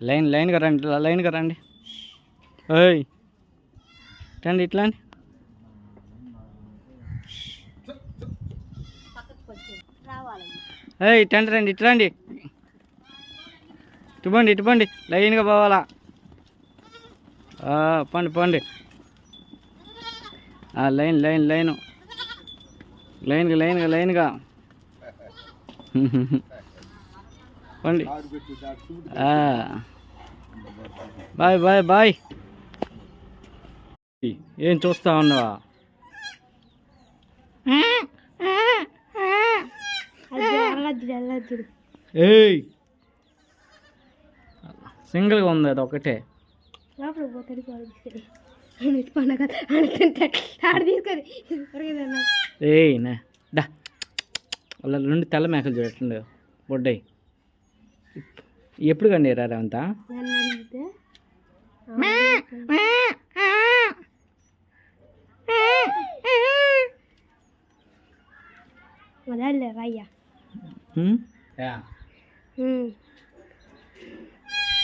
Line లైన్గా రండి లైన్గా రండి. ఓయ్ రండి ఇట్లా అండి ఏయ్ ఇటు రండి ఇట్లా రండి. ఇటుపండి లైన్గా పోవాలా? పండి పండి. Line line line. లైన్గా లైన్గా లైన్గా. పండి. Bye bye bye. ఏం చూస్తా ఉన్నావా? ఏయ్. సింగిల్గా ఉంది అది ఒకటే. ఏయ్ నా. రెండు తెల్ల మేకలు చూడట్లేదు బొడ్డయి. ఎప్పుడు కండి రా అంతా నన్ను అడిగితే మొదలే రయ్య హ్మ్?